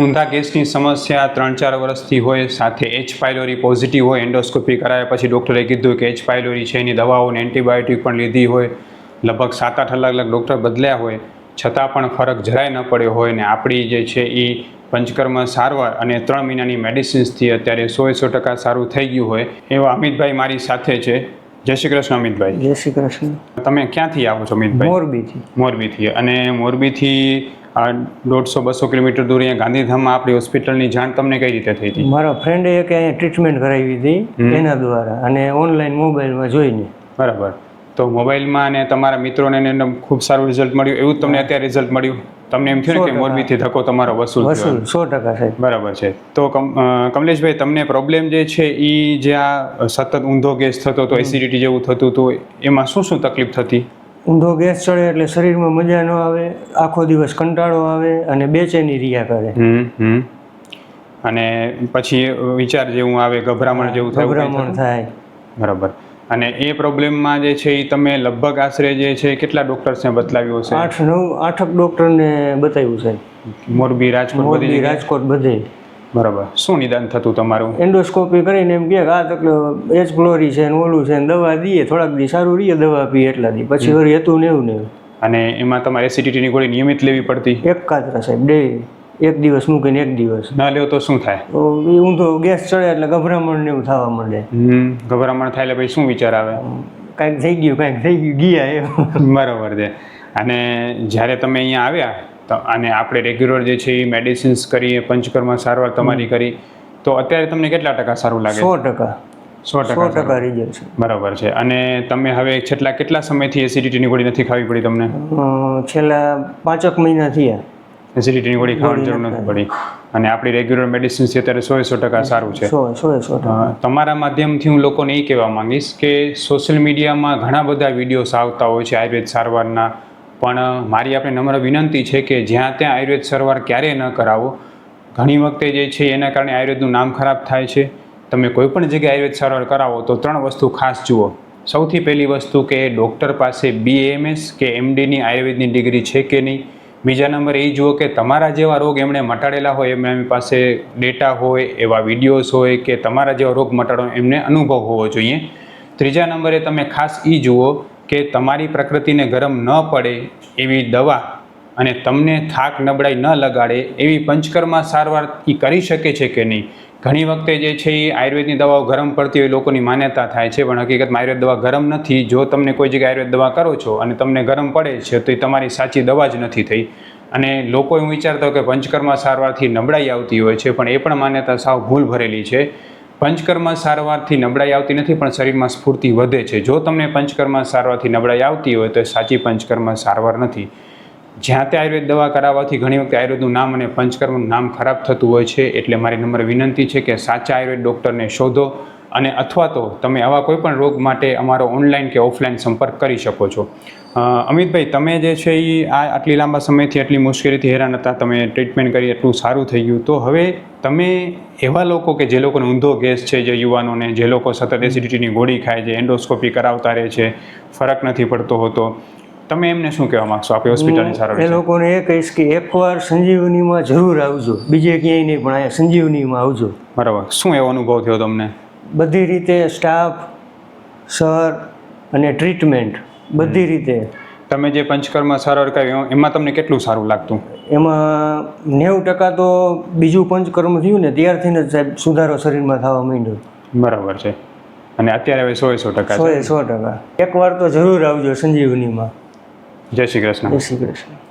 ઊંધા ગેસની સમસ્યા ત્રણ ચાર વર્ષથી હોય સાથે એચ પાયલોરી પોઝિટિવ હોય એન્ડોસ્કોપી કરાયા પછી ડૉક્ટરે કીધું કે એચ પાયલોરી છે એની દવાઓને એન્ટીબાયોટિક પણ લીધી હોય. લગભગ સાત આઠ અલગ અલગ ડૉક્ટર બદલ્યા હોય. છતાં પણ ફરક જરાય ન પડ્યો હોય ને આપણી જે છે એ પંચકર્મ સારવાર અને ત્રણ મહિનાની મેડિસિન્સથી અત્યારે સો સો ટકા સારું થઈ ગયું હોય એવા અમિતભાઈ મારી સાથે છે. જય શ્રી કૃષ્ણ અમિતભાઈ. જય શ્રી કૃષ્ણ. તમે ક્યાંથી આવો છો અમિતભાઈ? મોરબીથી. મોરબીથી. અને મોરબીથી દોઢસો બસો કિલોમીટર દૂર અહીંયા ગાંધીધામમાં આપણી હોસ્પિટલની જાણ તમને કઈ રીતે થઈ હતી? મારા ફ્રેન્ડે એક અહીંયા ટ્રીટમેન્ટ કરાવી હતી એના દ્વારા અને ઓનલાઈન મોબાઈલમાં જોઈને. બરાબર. તો મોબાઈલમાં અને તમારા મિત્રોને એને ખૂબ સારું રિઝલ્ટ મળ્યું. એવું જ તમને અત્યારે રિઝલ્ટ મળ્યું? તમને એમ થયું કે. મોરબીથી ધક્કો તમારો વસૂલ વસૂલ સો ટકા સાહેબ. બરાબર છે. તો કમ- કમલેશભાઈ તમને પ્રોબ્લેમ જે છે એ જે આ સતત ઊંધો ગેસ થતો હતો એસિડિટી જેવું થતું હતું એમાં શું શું તકલીફ થતી? ઊંધો ગેસ ચડે એટલે શરીરમાં મજા ન આવે આખો દિવસ કંટાળો આવે અને બેચેની રહ્યા કરે. અને પછી વિચાર જેવું આવે ગભરામણ જેવું થાય ગભરામણ થાય. બરાબર. અને એ પ્રોબ્લેમમાં જે છે એ તમે લગભગ આશરે જે છે કેટલા ડોક્ટર્સને બતલાવ્યું છે? આઠ નવ આઠક ડૉક્ટરને બતાવ્યું છે. મોરબી રાજકોટ મોરબી રાજકોટ બધે. બરાબર. શું નિદાન થતું તમારું? એન્ડોસ્કોપી કરીને એમ કે આ તકલીફ એચ ફ્લોરી છે ને ઓલું છે ને દવા દઈએ થોડાક દી સારું રહીએ દવા પીએ એટલા દી. પછી વળી હતું ને એવું ને અને એમાં તમારે એસિડિટીની ગોળી નિયમિત લેવી પડતી? એક કાતરા સાહેબ ડે. એક દિવસ મૂકીને એક દિવસ. ના લ્યો તો શું થાય? તો ઊંધો ગેસ ચડે એટલે ગભરામણ ને એવું થવા માંડે. ગભરામણ થાય એટલે પછી શું વિચાર આવે? કાંઈક થઈ ગયું કાંઈક થઈ ગયું ગયા એ બરાબર છે. અને જ્યારે તમે અહીંયા આવ્યા અને આપણે રેગ્યુલર જે છે એ મેડિસિન્સ કરીએ પંચકર્મ સારવાર તમારી કરી તો અત્યારે તમને કેટલા ટકા સારું લાગે? સો ટકા. સો ટકા રિઝલ્ટ છે. બરાબર છે. અને તમે હવે છેલ્લા કેટલા સમયથી એસિડિટીની ગોળી નથી ખાવી પડી તમને? છેલ્લા પાંચક મહિના થયા. એસિડિટીની ગોળી ખાવાની જરૂર નથી પડી. અને આપણી રેગ્યુલર મેડિસિન્સ અત્યારે સો સો ટકા સારું છે. તમારા માધ્યમથી હું લોકોને એ કહેવા માંગીશ કે સોશિયલ મીડિયામાં ઘણા બધા વિડીયોઝ આવતા હોય છે આયુર્વેદ સારવારના પણ મારી આપણે નમ્ર વિનંતી છે કે જ્યાં ત્યાં આયુર્વેદ સારવાર ક્યારેય ન કરાવો. ઘણી વખતે જે છે એના કારણે આયુર્વેદનું નામ ખરાબ થાય છે. તમે કોઈ પણ જગ્યાએ આયુર્વેદ સારવાર કરાવો તો ત્રણ વસ્તુ ખાસ જુઓ. સૌથી પહેલી વસ્તુ કે ડૉક્ટર પાસે બીએમએસ કે એમડીની આયુર્વેદની ડિગ્રી છે કે નહીં? બીજા નંબર એ જુઓ કે તમારા જેવા રોગ એમણે મટાડેલા હોય, એમની પાસે ડેટા હોય, એવા વિડીયોઝ હોય કે તમારા જેવા રોગ મટાડો એમને અનુભવ હોવો જોઈએ. ત્રીજા નંબરે તમે ખાસ એ જુઓ કે તમારી પ્રકૃતિને ગરમ ન પડે એવી દવા અને તમને થાક નબળાઈ ન લગાડે એવી પંચકર્મા સારવાર એ કરી શકે છે કે નહીં? ઘણી વખતે જે છે એ આયુર્વેદની દવાઓ ગરમ પડતી હોય લોકોની માન્યતા થાય છે, પણ હકીકતમાં આયુર્વેદ દવા ગરમ નથી. જો તમને કોઈ જગ્યાએ આયુર્વેદ દવા કરો છો અને તમને ગરમ પડે છે, તો એ તમારી સાચી દવા જ નથી થઈ. અને લોકો એવું વિચારતા કે પંચકર્મા સારવારથી નબળાઈ આવતી હોય છે, પણ એ પણ માન્યતા સાવ ભૂલ ભરેલી છે. પંચકર્મા સારવારથી નબળાઈ આવતી નથી, પણ શરીરમાં સ્ફૂર્તિ વધે છે. જો તમને પંચકર્મા સારવારથી નબળાઈ આવતી હોય, તો સાચી પંચકર્મ સારવાર નથી. જ્યાં ત્યાં આયુર્વેદ દવા કરાવવાથી ઘણી વખતે આયુર્વેદનું નામ અને પંચકર્મનું નામ ખરાબ થતું હોય છે, એટલે મારી નંબર વિનંતી છે કે સાચા આયુર્વેદ ડૉક્ટરને શોધો. અને અથવા તો તમે આવા કોઈપણ રોગ માટે અમારો ઓનલાઈન કે ઓફલાઈન સંપર્ક કરી શકો છો. અમિતભાઈ તમે જે છે એ આ આટલી લાંબા સમયથી આટલી મુશ્કેલીથી હેરાન હતા તમે ટ્રીટમેન્ટ કરી એટલું સારું થઈ ગયું. તો હવે તમે એવા લોકો કે જે લોકોને ઊંધો ગેસ છે જે યુવાનોને જે લોકો સતત એસિડિટીની ગોળી ખાય છે એન્ડોસ્કોપી કરાવતા રહે છે ફરક નથી પડતો હોતો તમે એમને શું કહેવા માગશો? આપણી હોસ્પિટલની સારવાર એ લોકોને એ કહીશ કે એકવાર સંજીવનીમાં જરૂર આવજો બીજે ક્યાંય નહીં પણ અહીંયા સંજીવનીમાં આવજો. બરાબર. શું એવો અનુભવ થયો તમને? બધી રીતે સ્ટાફ સર અને ટ્રીટમેન્ટ બધી રીતે. તમે જે પંચકર્મ સારવાર કરી એમાં તમને કેટલું સારું લાગતું? એમાં નેવું ટકા તો બીજું પંચકર્મ થયું ને ત્યારથી જ સાહેબ સુધારો શરીરમાં થવા માંડ્યો. બરાબર છે. અને અત્યારે હવે સો સો ટકા સો સો ટકા. એકવાર તો જરૂર આવજો સંજીવનીમાં. જય શ્રી કૃષ્ણ. જય શ્રી કૃષ્ણ.